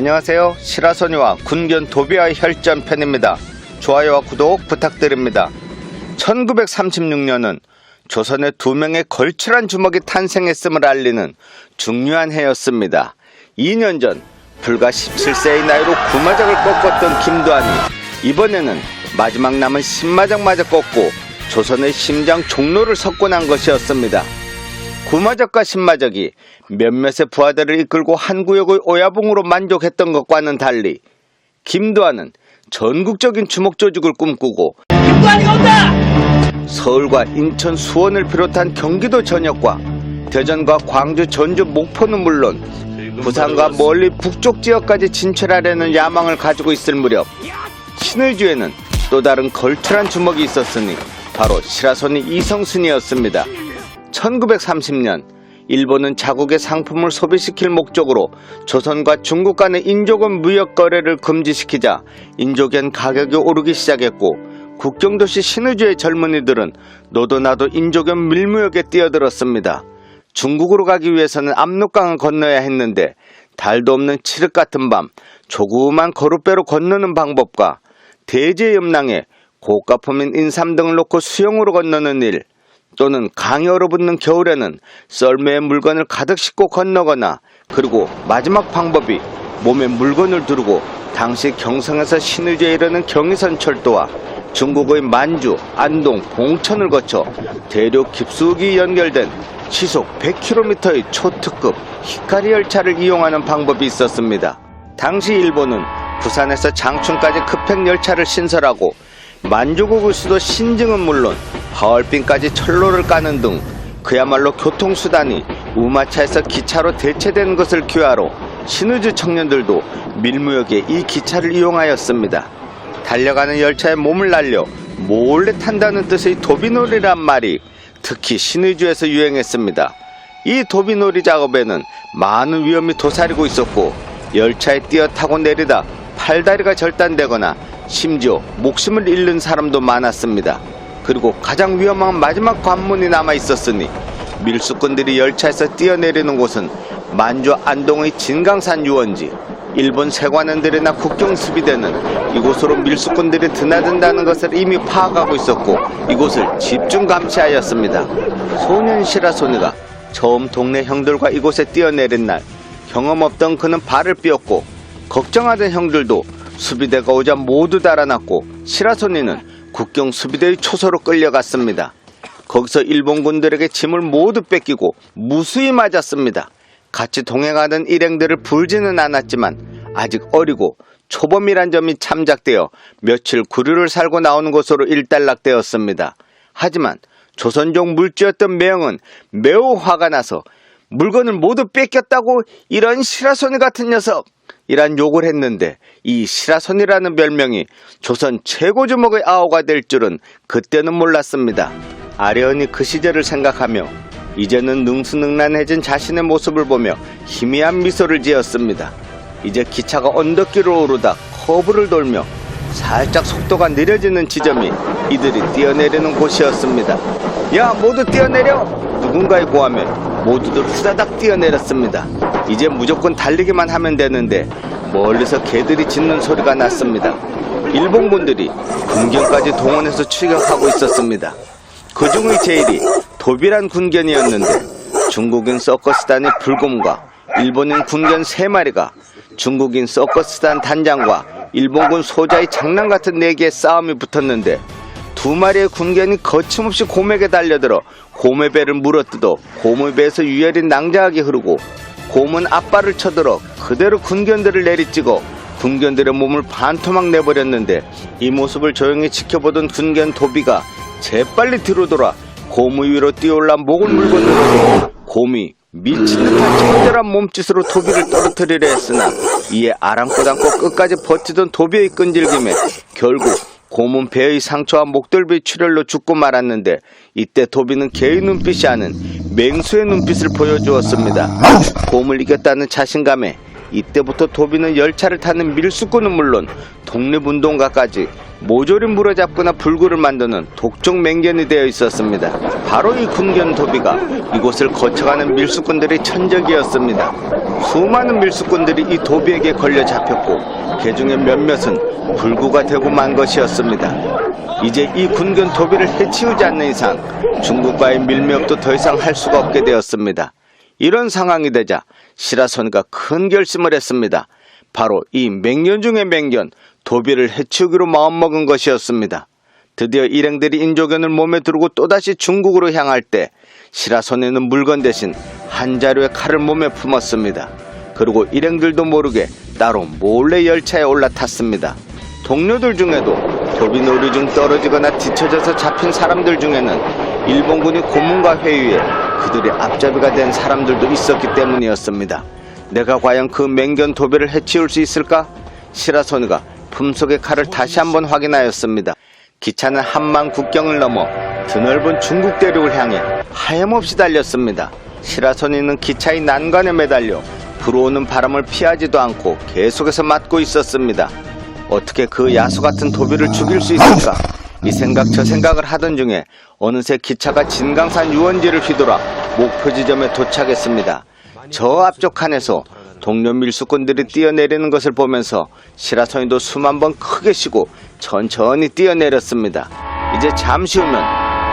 안녕하세요. 시라소니와 군견 도비와의 혈전편입니다. 좋아요와 구독 부탁드립니다. 1936년은 조선의 두 명의 걸출한 주먹이 탄생했음을 알리는 중요한 해였습니다. 2년 전 불과 17세의 나이로 구마적을 꺾었던 김도한이 이번에는 마지막 남은 신마적마저 꺾고 조선의 심장 종로를 석권한 것이었습니다. 구마적과 신마적이 몇몇의 부하들을 이끌고 한 구역의 오야봉으로 만족했던 것과는 달리 김도한은 전국적인 주목 조직을 꿈꾸고! 서울과 인천, 수원을 비롯한 경기도 전역과 대전과 광주, 전주, 목포는 물론 부산과 멀리 북쪽 지역까지 진출하려는 야망을 가지고 있을 무렵 신의주에는 또 다른 걸출한 주먹이 있었으니 바로 시라소니 이성순이었습니다. 1930년 일본은 자국의 상품을 소비시킬 목적으로 조선과 중국 간의 인조권 무역 거래를 금지시키자 인조견 가격이 오르기 시작했고 국경도시 신의주의 젊은이들은 너도 나도 인조견 밀무역에 뛰어들었습니다. 중국으로 가기 위해서는 압록강을 건너야 했는데 달도 없는 칠흑 같은 밤 조그만 거룻배로 건너는 방법과 대지의 염랑에 고가품인 인삼 등을 놓고 수영으로 건너는 일 또는 강이 얼어붙는 겨울에는 썰매에 물건을 가득 싣고 건너거나 그리고 마지막 방법이 몸에 물건을 두르고 당시 경성에서 신의주에 이르는 경의선 철도와 중국의 만주, 안동, 봉천을 거쳐 대륙 깊숙이 연결된 시속 100km의 초특급 히카리 열차를 이용하는 방법이 있었습니다. 당시 일본은 부산에서 장춘까지 급행 열차를 신설하고 만주국의 수도 신증은 물론 하얼빈까지 철로를 까는 등 그야말로 교통수단이 우마차에서 기차로 대체된 것을 기하로 신의주 청년들도 밀무역에 이 기차를 이용하였습니다. 달려가는 열차에 몸을 날려 몰래 탄다는 뜻의 도비놀이란 말이 특히 신의주에서 유행했습니다. 이 도비놀이 작업에는 많은 위험이 도사리고 있었고 열차에 뛰어 타고 내리다 팔다리가 절단되거나 심지어 목숨을 잃는 사람도 많았습니다. 그리고 가장 위험한 마지막 관문이 남아 있었으니 밀수꾼들이 열차에서 뛰어내리는 곳은 만주 안동의 진강산 유원지 일본 세관원들이나 국경 수비대는 이곳으로 밀수꾼들이 드나든다는 것을 이미 파악하고 있었고 이곳을 집중 감시하였습니다. 소년 시라소니가 처음 동네 형들과 이곳에 뛰어내린 날 경험 없던 그는 발을 삐었고 걱정하던 형들도 수비대가 오자 모두 달아났고 시라소니는 국경 수비대의 초소로 끌려갔습니다. 거기서 일본군들에게 짐을 모두 뺏기고 무수히 맞았습니다. 같이 동행하던 일행들을 불지는 않았지만 아직 어리고 초범이란 점이 참작되어 며칠 구류를 살고 나오는 것으로 일단락되었습니다. 하지만 조선족 물주였던 매형은 매우 화가 나서 물건을 모두 뺏겼다고 이런 시라소니 같은 녀석! 이란 욕을 했는데 이 시라손이라는 별명이 조선 최고 주먹의 아우가 될 줄은 그때는 몰랐습니다. 아련히 그 시절을 생각하며 이제는 능수능란해진 자신의 모습을 보며 희미한 미소를 지었습니다. 이제 기차가 언덕길을 오르다 커브를 돌며 살짝 속도가 느려지는 지점이 이들이 뛰어내리는 곳이었습니다. 야 모두 뛰어내려! 누군가의 고함에 모두들 후다닥 뛰어내렸습니다. 이제 무조건 달리기만 하면 되는데 멀리서 개들이 짖는 소리가 났습니다. 일본군들이 군견까지 동원해서 추격하고 있었습니다. 그 중의 제일이 도비란 군견이었는데 중국인 서커스단의 불곰과 일본인 군견 세마리가 중국인 서커스단 단장과 일본군 소자의 장난 같은 네 개의 싸움이 붙었는데 두 마리의 군견이 거침없이 곰에게 달려들어 곰의 배를 물어뜯어 곰의 배에서 유혈이 낭자하게 흐르고 곰은 앞발을 쳐들어 그대로 군견들을 내리찍어 군견들의 몸을 반토막 내버렸는데 이 모습을 조용히 지켜보던 군견 도비가 재빨리 뒤로 돌아 곰의 위로 뛰어올라 목을 물고 늘어서 곰이 미친 듯한 처절한 몸짓으로 도비를 떨어뜨리려 했으나 이에 아랑곳않고 끝까지 버티던 도비의 끈질김에 결국 곰은 배의 상처와 목덜미 출혈로 죽고 말았는데 이때 도비는 개의 눈빛이 아닌 맹수의 눈빛을 보여주었습니다. 곰을 이겼다는 자신감에 이때부터 도비는 열차를 타는 밀수꾼은 물론 독립운동가까지 모조리 물어잡거나 불구를 만드는 독종 맹견이 되어 있었습니다. 바로 이 군견 도비가 이곳을 거쳐가는 밀수꾼들의 천적이었습니다. 수많은 밀수꾼들이 이 도비에게 걸려 잡혔고 그 중에 몇몇은 불구가 되고 만 것이었습니다. 이제 이 군견 도비를 해치우지 않는 이상 중국과의 밀매업도 더 이상 할 수가 없게 되었습니다. 이런 상황이 되자 시라손이가 큰 결심을 했습니다. 바로 이 맹견 중의 맹견 도비를 해치우기로 마음먹은 것이었습니다. 드디어 일행들이 인조견을 몸에 두르고 또다시 중국으로 향할 때 시라손에는 물건 대신 한 자루의 칼을 몸에 품었습니다. 그리고 일행들도 모르게 따로 몰래 열차에 올라탔습니다. 동료들 중에도 도비놀이 중 떨어지거나 뒤처져서 잡힌 사람들 중에는 일본군이 고문과 회유에 그들의 앞잡이가 된 사람들도 있었기 때문이었습니다. 내가 과연 그 맹견 도비를 해치울 수 있을까? 시라소니가 품속의 칼을 다시 한번 확인하였습니다. 기차는 한만 국경을 넘어 드넓은 중국 대륙을 향해 하염없이 달렸습니다. 시라소니는 기차의 난간에 매달려 불어오는 바람을 피하지도 않고 계속해서 맞고 있었습니다. 어떻게 그 야수 같은 도비를 죽일 수 있을까? 이 생각 저 생각을 하던 중에 어느새 기차가 진강산 유원지를 휘돌아 목표 지점에 도착했습니다. 저 앞쪽 칸에서 동료 밀수꾼들이 뛰어내리는 것을 보면서 시라소니도 숨 한 번 크게 쉬고 천천히 뛰어내렸습니다. 이제 잠시 후면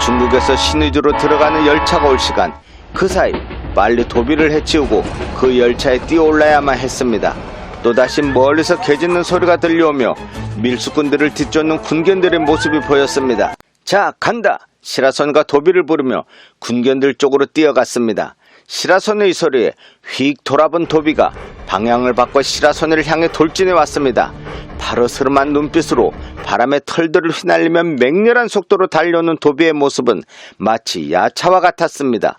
중국에서 신의주로 들어가는 열차가 올 시간 그 사이 빨리 도비를 해치우고 그 열차에 뛰어올라야만 했습니다. 또다시 멀리서 개짖는 소리가 들려오며 밀수꾼들을 뒤쫓는 군견들의 모습이 보였습니다. 자, 간다! 시라손과 도비를 부르며 군견들 쪽으로 뛰어갔습니다. 시라손의 이 소리에 휙 돌아본 도비가 방향을 바꿔 시라손을 향해 돌진해 왔습니다. 파르스름한 눈빛으로 바람에 털들을 휘날리며 맹렬한 속도로 달려오는 도비의 모습은 마치 야차와 같았습니다.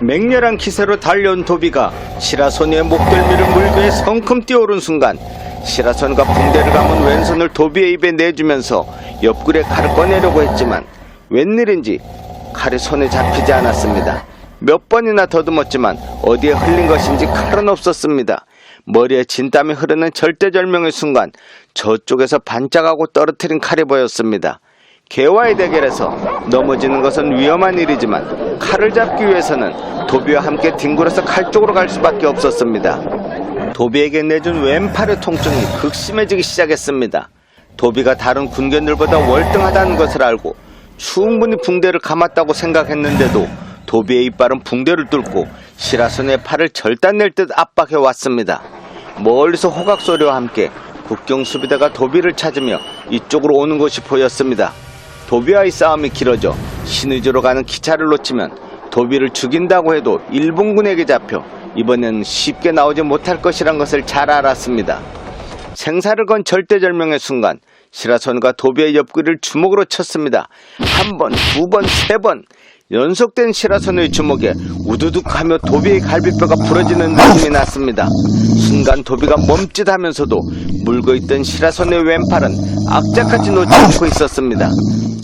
맹렬한 기세로 달려온 도비가 시라소니의 목덜미를 물배에 성큼 뛰어오른 순간 시라손과 붕대를 감은 왼손을 도비의 입에 내주면서 옆구리에 칼을 꺼내려고 했지만 웬일인지 칼이 손에 잡히지 않았습니다. 몇 번이나 더듬었지만 어디에 흘린 것인지 칼은 없었습니다. 머리에 진땀이 흐르는 절대절명의 순간 저쪽에서 반짝하고 떨어뜨린 칼이 보였습니다. 개와의 대결에서 넘어지는 것은 위험한 일이지만 칼을 잡기 위해서는 도비와 함께 뒹굴어서 칼 쪽으로 갈 수밖에 없었습니다. 도비에게 내준 왼팔의 통증이 극심해지기 시작했습니다. 도비가 다른 군견들보다 월등하다는 것을 알고 충분히 붕대를 감았다고 생각했는데도 도비의 이빨은 붕대를 뚫고 시라손의 팔을 절단낼 듯 압박해 왔습니다. 멀리서 호각 소리와 함께 국경 수비대가 도비를 찾으며 이쪽으로 오는 것이 보였습니다. 도비와의 싸움이 길어져 신의주로 가는 기차를 놓치면 도비를 죽인다고 해도 일본군에게 잡혀 이번엔 쉽게 나오지 못할 것이란 것을 잘 알았습니다. 생사를 건 절대절명의 순간 시라손과 도비의 옆구리를 주먹으로 쳤습니다. 한 번, 두 번, 세 번. 연속된 시라손의 주먹에 우두둑하며 도비의 갈비뼈가 부러지는 느낌이 났습니다. 순간 도비가 멈칫하면서도 물고 있던 시라손의 왼팔은 악착같이 놓지 않고 있었습니다.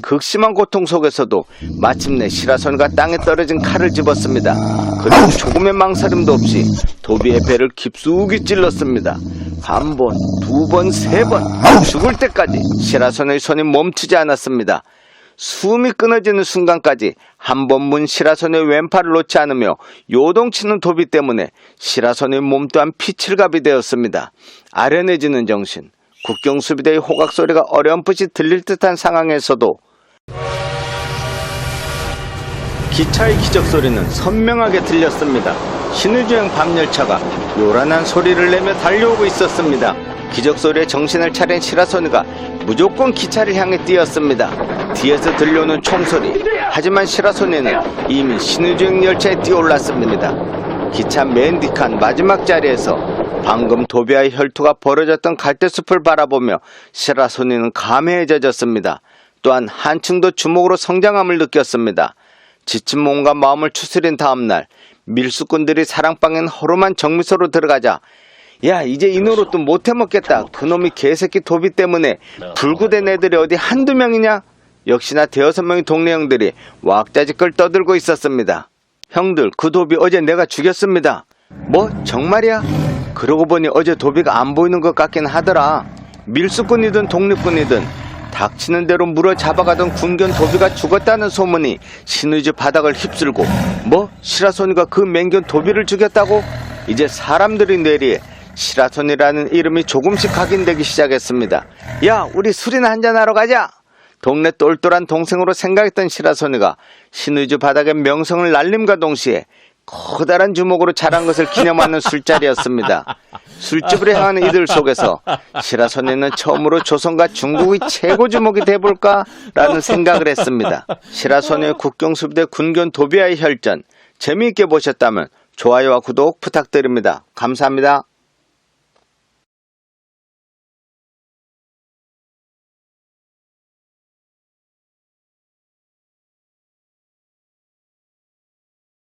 극심한 고통 속에서도 마침내 시라손과 땅에 떨어진 칼을 집었습니다. 그리고 조금의 망설임도 없이 도비의 배를 깊숙이 찔렀습니다. 한 번, 두 번, 세 번, 죽을 때까지 시라손의 손이 멈추지 않았습니다. 숨이 끊어지는 순간까지 한 번 문 시라손의 왼팔을 놓지 않으며 요동치는 도비 때문에 시라손의 몸 또한 피칠갑이 되었습니다. 아련해지는 정신, 국경 수비대의 호각 소리가 어렴풋이 들릴 듯한 상황에서도 기차의 기적 소리는 선명하게 들렸습니다. 신의주행 밤열차가 요란한 소리를 내며 달려오고 있었습니다. 기적 소리에 정신을 차린 시라소니가 무조건 기차를 향해 뛰었습니다. 뒤에서 들려오는 총소리. 하지만 시라소니는 이미 신의주행 열차에 뛰어올랐습니다. 기차 맨 뒷칸 마지막 자리에서 방금 도비아의 혈투가 벌어졌던 갈대숲을 바라보며 시라소니는 감회해져졌습니다. 또한 한층 더 주먹으로 성장함을 느꼈습니다. 지친 몸과 마음을 추스린 다음날 밀수꾼들이 사랑방엔 허름한 정미소로 들어가자 야 이제 이 노릇도 못해 먹겠다. 그놈이 개새끼 도비 때문에 불구된 애들이 어디 한두 명이냐? 역시나 대여섯 명의 동네 형들이 왁자지껄 떠들고 있었습니다. 형들 그 도비 어제 내가 죽였습니다. 뭐 정말이야? 그러고 보니 어제 도비가 안 보이는 것 같긴 하더라. 밀수꾼이든 독립군이든 닥치는 대로 물어 잡아가던 군견 도비가 죽었다는 소문이 신의주 바닥을 휩쓸고 뭐 시라소니가 그 맹견 도비를 죽였다고? 이제 사람들이 뇌리에 시라소니라는 이름이 조금씩 각인되기 시작했습니다. 야 우리 술이나 한잔하러 가자. 동네 똘똘한 동생으로 생각했던 시라소니가 신의주 바닥의 명성을 날림과 동시에 커다란 주먹으로 자란 것을 기념하는 술자리였습니다. 술집으로 향하는 이들 속에서 시라소니는 처음으로 조선과 중국의 최고 주목이 돼볼까라는 생각을 했습니다. 시라소니의 국경수비대 군견 도비아의 혈전 재미있게 보셨다면 좋아요와 구독 부탁드립니다. 감사합니다.